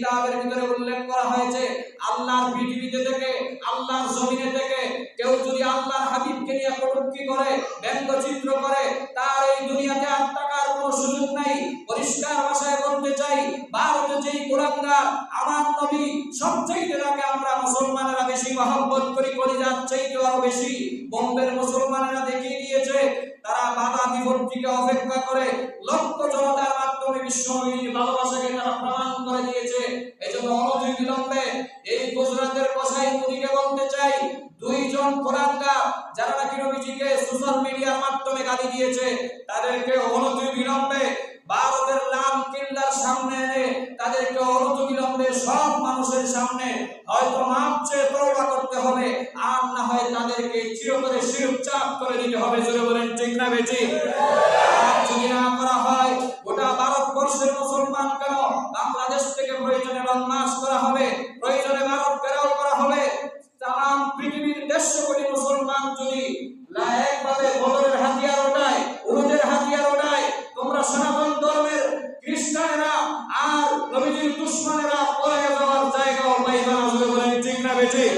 কিতাবের ভিতরে উল্লেখ করা হয়েছে, আল্লাহর পৃথিবীতে থেকে, আল্লাহর জমিনে থেকে কেউ যদি আল্লাহর হাবিবকে নিয়ে কটূক্তি করে, ব্যঙ্গচিত্র করে, তার এই দুনিয়াতে আর টাকার কোনো সুযোগ নাই। পরিষ্কার ভাষায় বলতে চাই, ভারতে যেই কোরআনগার আমার নবী, সবচাইতে তাকে আমরা মুসলমানেরা বেশি মহব্বত করি, কলিজার চাইতে আরও বেশি, বোম্বের মুসলমানেরা দেখিয়ে দিয়েছে, তারা বাধা বিপত্তিকে অপেক্ষা করে, লক্ষ জনতার মাধ্যমে বিশ্বনবীর ভালোবাসাকে দুইজন কোরআনরা যারা নাকি নবীজিকে সোশ্যাল মিডিয়ার মাধ্যমে গালি দিয়েছে, তাদেরকে অনতি বিলম্বে ভারতের লাল কিল্লার সামনে এনে তাদেরকে অনতিবিলম্বে সব মানুষের সামনে হয়তো মাপ চেয়ে তওবা করতে হবে, আর না হয় তাদেরকে চিরতরে শিরচাপ করে দিতে হবে। জোরে বলেন, ঠিক না বেটি আর নবীজির দুশ্মনেরা পরে যাওয়ার জায়গাও পাইবে না বলে ঠিক না বেঠিক?